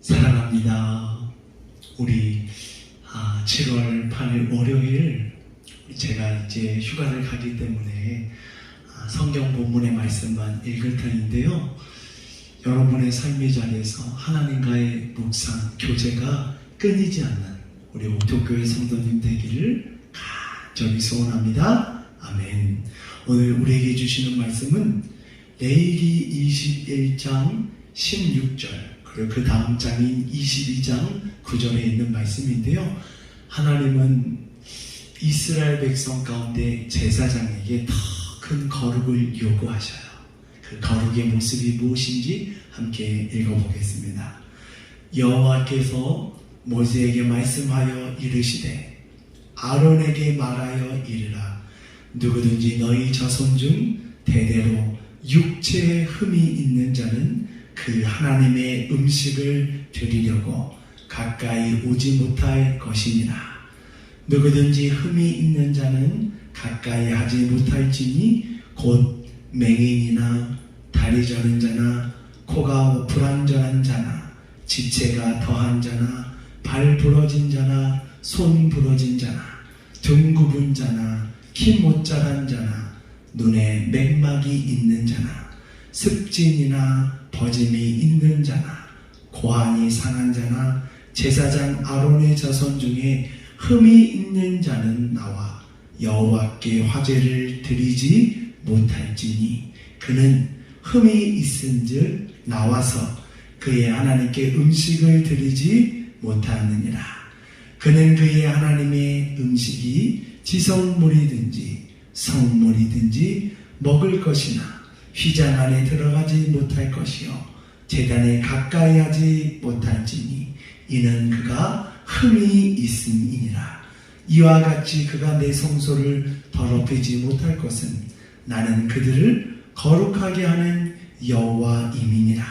사랑합니다. 우리 아, 7월 8일 월요일 제가 이제 휴가를 가기 때문에 아, 성경 본문의 말씀만 읽을 텐데요. 여러분의 삶의 자리에서 하나님과의 묵상, 교제가 끊이지 않는 우리 옥토교회 성도님 되기를 간절히 소원합니다. 아멘. 오늘 우리에게 주시는 말씀은 레이기 21장 16절 그 다음 장인 22장 9절에 있는 말씀인데요. 하나님은 이스라엘 백성 가운데 제사장에게 더 큰 거룩을 요구하셔요. 그 거룩의 모습이 무엇인지 함께 읽어보겠습니다. 여호와께서 모세에게 말씀하여 이르시되 아론에게 말하여 이르라 누구든지 너희 자손 중 대대로 육체에 흠이 있는 자는 그 하나님의 음식을 드리려고 가까이 오지 못할 것이니라 누구든지 흠이 있는 자는 가까이 하지 못할지니 곧 맹인이나 다리 저는 자나 코가 불안전한 자나 지체가 더한 자나 발 부러진 자나 손 부러진 자나 등 굽은 자나 키 못 자란 자나 눈에 맥막이 있는 자나 습진이나 버짐이 있는 자나 고환이 상한 자나 제사장 아론의 자손 중에 흠이 있는 자는 나와 여호와께 화제를 드리지 못할지니 그는 흠이 있은즉 나와서 그의 하나님께 음식을 드리지 못하느니라. 그는 그의 하나님의 음식이 지성물이든지 성물이든지 먹을 것이나 휘장 안에 들어가지 못할 것이요. 재단에 가까이 하지 못할지니 이는 그가 흠이 있음이니라. 이와 같이 그가 내 성소를 더럽히지 못할 것은 나는 그들을 거룩하게 하는 여호와임이니라.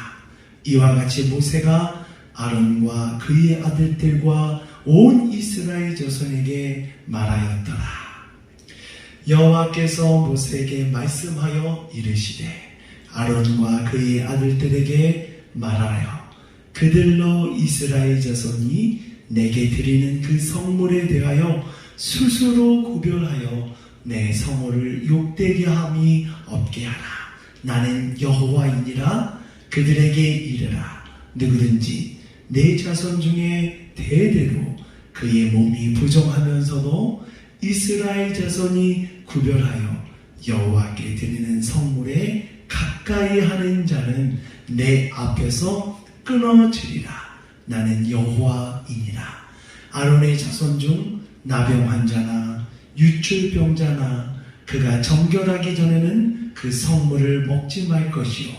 이와 같이 모세가 아론과 그의 아들들과 온 이스라엘 자손에게 말하였더라 여호와께서 모세에게 말씀하여 이르시되 아론과 그의 아들들에게 말하여 그들로 이스라엘 자손이 내게 드리는 그 성물에 대하여 스스로 구별하여 내 성호를 욕되게 함이 없게 하라. 나는 여호와이니라 그들에게 이르라. 누구든지 내 자손 중에 대대로 그의 몸이 부정하면서도 이스라엘 자손이 구별하여 여호와께 드리는 성물에 가까이 하는 자는 내 앞에서 끊어지리라. 나는 여호와이니라. 아론의 자손 중 나병 환자나 유출병자나 그가 정결하기 전에는 그 성물을 먹지 말 것이요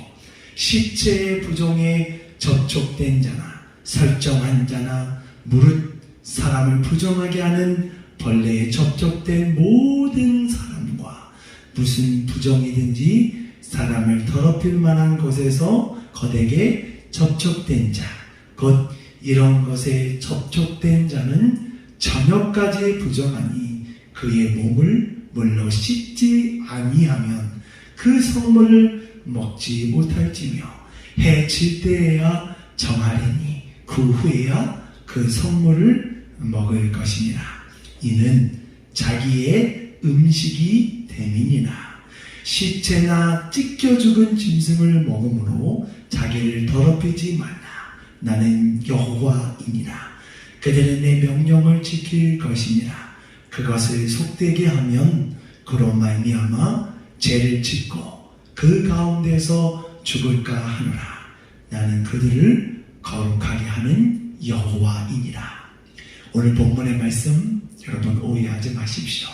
시체의 부종에 접촉된 자나 설정한 자나 무릇 사람을 부정하게 하는 벌레에 접촉된 모든 사람과 무슨 부정이든지 사람을 더럽힐 만한 곳에서 거대게 접촉된 자, 곧 이런 것에 접촉된 자는 저녁까지 부정하니 그의 몸을 물로 씻지 아니하면 그 성물을 먹지 못할지며 해질 때에야 정하리니 그 후에야 그 성물을 먹을 것이니라. 이는 자기의 음식이 됨이니라. 시체나 찢겨 죽은 짐승을 먹음으로 자기를 더럽히지 말라. 나는 여호와이니라. 그들은 내 명령을 지킬 것이니라. 그것을 속되게 하면 그로 말미암아 죄를 짓고 그 가운데서 죽을까 하노라. 나는 그들을 거룩하게 하는 여호와이니라. 오늘 본문의 말씀 여러분 오해하지 마십시오.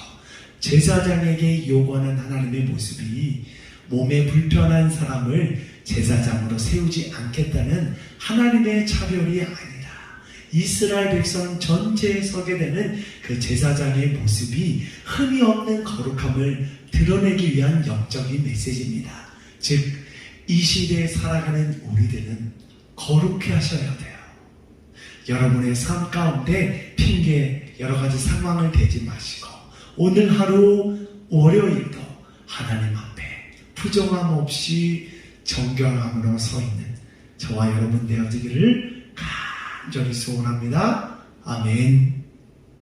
제사장에게 요구하는 하나님의 모습이 몸에 불편한 사람을 제사장으로 세우지 않겠다는 하나님의 차별이 아니라 이스라엘 백성 전체에 서게 되는 그 제사장의 모습이 흠이 없는 거룩함을 드러내기 위한 영적인 메시지입니다. 즉, 이 시대에 살아가는 우리들은 거룩해 하셔야 돼요. 여러분의 삶 가운데 핑계 여러 가지 상황을 대지 마시고 오늘 하루 월요일도 하나님 앞에 부정함 없이 정결함으로 서 있는 저와 여러분 되어지기를 간절히 소원합니다. 아멘.